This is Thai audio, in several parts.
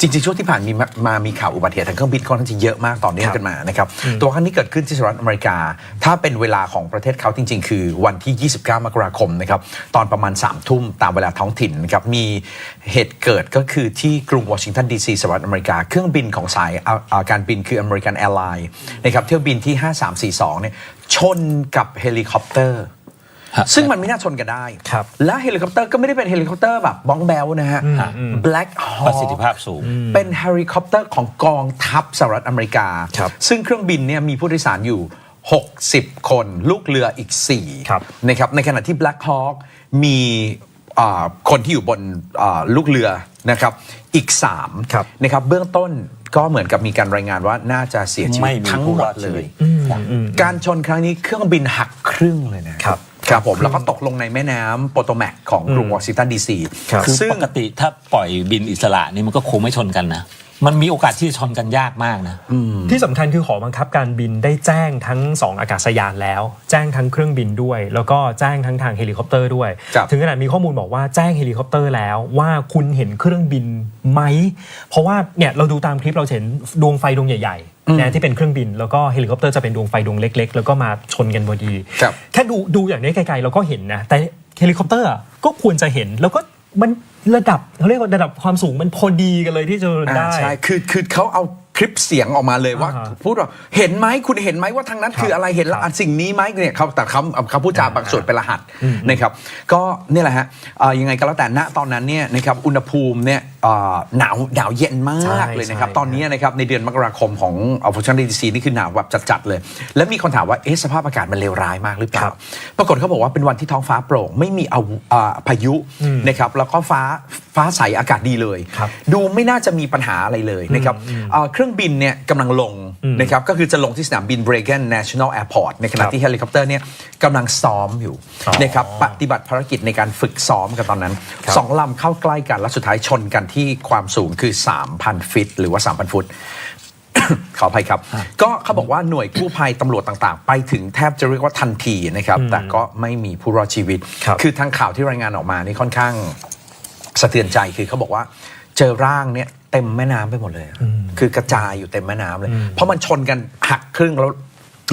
จริงๆ ช่วงที่ผ่านมีมามามีข่าวอุบัติเหตุทางเครื่องบินค่อนข้างจะเยอะมากต่อเนื่องกันมานะครับตัวครั้งนี้เกิดขึ้นที่สหรัฐอเมริกา ถ้าเป็นเวลาของประเทศเขาจริง ๆ คือวันที่ 29 มกราคมนะครับตอนประมาณ3ทุ่มตามเวลาท้องถิ่นนะครับมีเหตุเกิดก็คือที่กรุงวอชิงตันดีซีสหรัฐอเมริกา เครื่องบินของสายอ่าอ่าการบินคือ American Airlines นะครับเที่ยวบินที่ 5342เนี่ยชนกับเฮลิคอปเตอร์ฮะ ซึ่งมันไม่น่าชนกันได้ ครับ และเฮลิคอปเตอร์ก็ไม่ได้เป็นเฮลิคอปเตอร์แบบบ้องแบลนะฮะ Black ป Hawk ระสิทธิภาพสูง เป็นเฮลิคอปเตอร์ของกองทัพสหรัฐอเมริกา ครับซึ่งเครื่องบินเนี่ยมีผู้โดยสารอยู่ 60 คน ลูกเรืออีกครับ4นะครับในขณะที่ Black Hawk มีอ่าคนที่อยู่บนอ่าลูกเรือนะครับอีกครับ3นะครับเบื้องต้นก็เหมือนกับมีการรายงานว่าน่าจะเสียชีวิไม่ตมีทั้งผู้หมรดอดเลชีวิย ต การชนครั้งนี้เครื่องบินหักครึ่งเลยนะครับ ครับผมแล้วก็ตกลงในแม่น้ำโปโตแมกของกรุงวอชิงตันดีซีครับคือซึ่ง ปกติถ้าปล่อยบินอิสระนี่มันก็คงไม่ชนกันนะ มันมีโอกาสที่จะชนกันยากมากนะ ที่สำคัญคือหอบังคับการบินได้แจ้งทั้ง 2 อากาศยานแล้ว แจ้งทั้งเครื่องบินด้วย แล้วก็แจ้งทั้งทางเฮลิคอปเตอร์ด้วย ครับ ถึงขนาดมีข้อมูลบอกว่าแจ้งเฮลิคอปเตอร์แล้วว่าคุณเห็นเครื่องบินไหม เพราะว่าเนี่ยเราดูตามคลิปเราเห็นดวงไฟดวงใหญ่ ๆ นะที่เป็นเครื่องบิน แล้วก็เฮลิคอปเตอร์จะเป็นดวงไฟดวงเล็ก ๆ แล้วก็มาชนกันพอดี ครับ แค่ดูดูอย่างนี้ไกลๆเราก็เห็นนะ แต่เฮลิคอปเตอร์อะก็ควรจะเห็นแล้วก็มันระดับเขาเรียกว่าระดับความสูงมันพอดีกันเลยที่จะอ่าได้ใช่คือคือเขาเอาคลิปเสียงออกมาเลยว่าอ่าฮะพูดว่าเห็นไหมคุณเห็นไหมว่าทางนั้นคืออะไรเห็นละครับสิ่งนี้ไหมเนี่ยเขาแต่เขาเขาพูดจาอ่าบางส่วนเป็นรหัสนะครับ ก็เนี่ยแหละฮะเอ่อยังไงก็แล้วแต่ณตอนนั้นเนี่ยนะครับอุณหภูมิเนี่ยเอ่อหนาวหนาวเย็นมาใช่กเลยนะครับ ใช่ ตอนนี้นะครับในเดือนมกราคมของอัลฟชันดีซีนี่คือหนาวแบบจัดๆเลย แล้วมีคนถามว่าเอ๊ะสภาพอากาศมันเลวร้ายมากหรือเปล่าครับปรากฏเขาบอกว่าเป็นวันที่ท้องฟ้าโปร่ง ไม่มีเอาอ่าพายุนะครับแล้วก็ฟ้าฟ้าใสอากาศดีเลย ครับดูไม่น่าจะมีปัญหาอะไรเลยนะครับเอ่อเครื่องบินเนี่ยกำลังลงนะครับก็คือจะลงที่สนามบิน Reagan National Airport ในขณะครับที่เฮลิคอปเตอร์เนี่ยกำลังซ้อมอยู่อ๋อ นะครับปฏิบัติภารกิจในการฝึกซ้อมกันตอนนั้นครับสองลำเข้าใกล้กันแล้วสุดท้ายชนกันที่ความสูงคือ 3,000 ฟิต หรือว่า 3,000 ฟุต ขออภัยครับ ก็เขาบอกว่าหน่วยกู้ภัยตำรวจต่างๆ ไปถึงแทบจะเรียกว่าทันทีนะครับ แต่ก็ไม่มีผู้รอดชีวิตครับอทางข่าวที่รายงานออกมานี่ค่อนข้างสะเทือนใจคือเขาบอกว่าเจอร่างเนี่ยเต็มแม่น้ำไปหมดเลย คือกระจายอยู่เต็มแม่น้ำเลย เพราะมันชนกันหักครึ่งแล้ว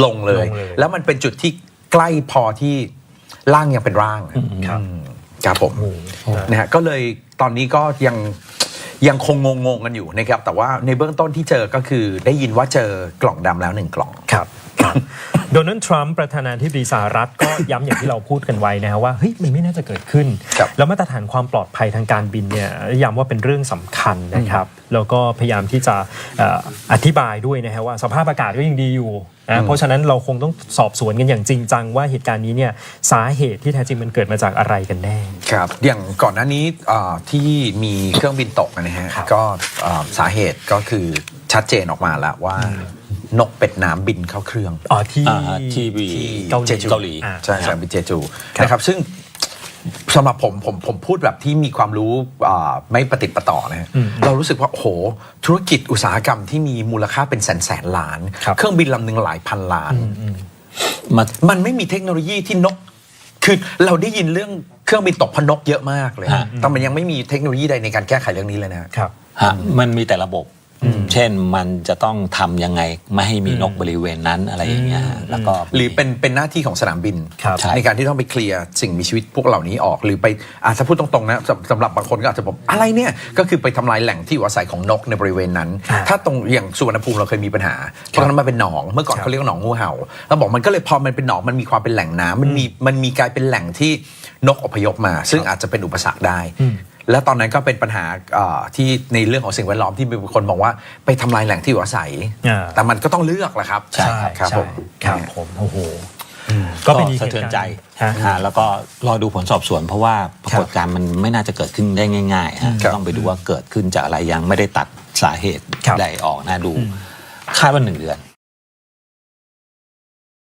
ลงเลยลงเลย แล้วมันเป็นจุดที่ใกล้พอที่ร่างยังเป็นร่างอะครับอืมครับผมนะฮะก็เลยตอนนี้ก็ยัง ยังคงงงๆกันอยู่นะครับแต่ว่าในเบื้องต้นที่เจอก็คือได้ยินว่าเจอกล่องดำแล้วหนึ่งกล่องครับครับ โดนัลด์ทรัมป์ประธานาธิบดีสหรัฐก็ย้ำอย่างที่เราพูดกันไว้นะฮะว่าเฮ้ยมันไม่น่าจะเกิดขึ้น ครับแล้วมาตรฐานความปลอดภัยทางการบินเนี่ยย้ำว่าเป็นเรื่องสำคัญนะครับแล้วก็พยายามที่จะเอ่ออธิบายด้วยนะฮะว่าสภาพอากาศก็ยังดีอยู่นะเพราะฉะนั้นเราคงต้องสอบสวนกันอย่างจริงจังว่าเหตุการณ์นี้เนี่ยสาเหตุที่แท้จริงมันเกิดมาจากอะไรกันแน่ ครับอย่างก่อนหน้านี้เอ่อที่มีเครื่องบินตกนะฮะครับ ก็เอ่อสาเหตุก็คือ ชัดเจนออกมาแล้วว่า นกเป็ดน้ำบินเข้าเครื่อง อ๋อที่ อ่าฮะที่วีเกาหลีเจจูเกาหลี อ่า ใช่สนามบินเจจูครับ นะครับ ซึ่งสำหรับผมผมผมพูดแบบที่มีความรู้อ่าไม่ประติดประต่อนะฮะเรารู้สึกว่า โอ้โห ธุรกิจอุตสาหกรรมที่มีมูลค่าเป็นแสนแสนล้าน ครับเครื่องบินลำหนึ่งหลายพันล้าน มา มันไม่มีเทคโนโลยีที่นก คือเราได้ยินเรื่องเครื่องบินตกพนกเยอะมากเลยฮะ แต่มันยังไม่มีเทคโนโลยีใดในการแก้ไขเรื่องนี้เลยนะครับ ฮะมันมีแต่ระบบ เช่นมันจะต้องทำยังไงไม่ให้มีนกบริเวณนั้นอะไรอย่างเงี้ยฮะแล้วก็หรือเป็นเป็นหน้าที่ของสนามบินครับใช่ในการที่ต้องไปเคลียร์สิ่งมีชีวิตพวกเหล่านี้ออกหรือไปอะถ้าพูดตรงๆนะสำสำหรับบางคนก็อาจจะบอกอะไรเนี่ยก็คือไปทำลายแหล่งที่อยู่อาศัยของนกในบริเวณนั้นอ่าถ้าตรงอย่างสุวรรณภูมิเราเคยมีปัญหาเพราะฉะนั้นมันเป็นหนองเมื่อก่อนครับเขาเรียกว่าหนองงูเห่าแล้วบอกมันก็เลยพอมันเป็นหนองมันมีความเป็นแหล่งน้ำมันมีมันมีกลายเป็นแหล่งที่นกอพยพมา ซึ่งอาจจะเป็นอุปสรรคได้ และตอนนั้นก็เป็นปัญหาเอ่อที่ในเรื่องของสิ่งแวดล้อมที่มีคนมองว่าไปทำลายแหล่งที่อยู่อาศัยอ่าแต่มันก็ต้องเลือกแหละครับ ใช่ครับผมครับผมโอ้โหก็เป็นอีกสะเทือนใจฮะฮะแล้วก็รอดูผลสอบสวน เพราะว่าปรากฏการณ์มันไม่น่าจะเกิดขึ้นได้ง่ายๆฮะครับต้องไปดูว่าเกิดขึ้นจากอะไรยังไม่ได้ตัดสาเหตุครับใดออกนะดูคาดว่าหนึ่งเดือน